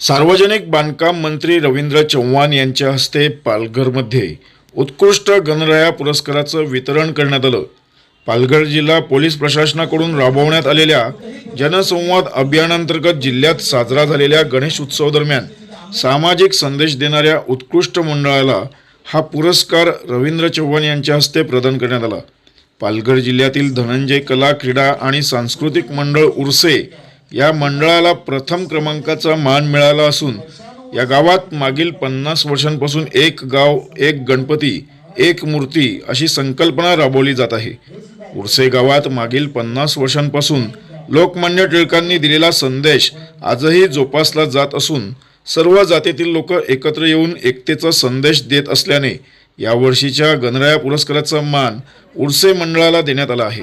सार्वजनिक बांधकाम मंत्री रवींद्र चव्हाण यांच्या हस्ते पालघरमध्ये उत्कृष्ट गणराया पुरस्काराचं वितरण करण्यात आलं. पालघर जिल्हा पोलीस प्रशासनाकडून राबवण्यात आलेल्या जनसंवाद अभियानांतर्गत जिल्ह्यात साजरा झालेल्या गणेश उत्सव दरम्यान सामाजिक संदेश देणाऱ्या उत्कृष्ट मंडळाला हा पुरस्कार रवींद्र चव्हाण यांच्या हस्ते प्रदान करण्यात आला. पालघर जिल्ह्यातील धनंजय कला क्रीडा आणि सांस्कृतिक मंडळ उर्से या मंडळाला प्रथम क्रमांकाचा मान मिळाला असून या गावात मागील पन्नास वर्षांपासून एक गाव एक गणपती एक मूर्ती अशी संकल्पना राबवली जात आहे. उर्से गावात मागील पन्नास वर्षांपासून लोकमान्य टिळकांनी दिलेला संदेश आजही जोपासला जात असून सर्व जातीतील लोक एकत्र येऊन एकतेचा संदेश देत असल्याने यावर्षीच्या गणराया पुरस्काराचा मान उर्से मंडळाला देण्यात आला आहे.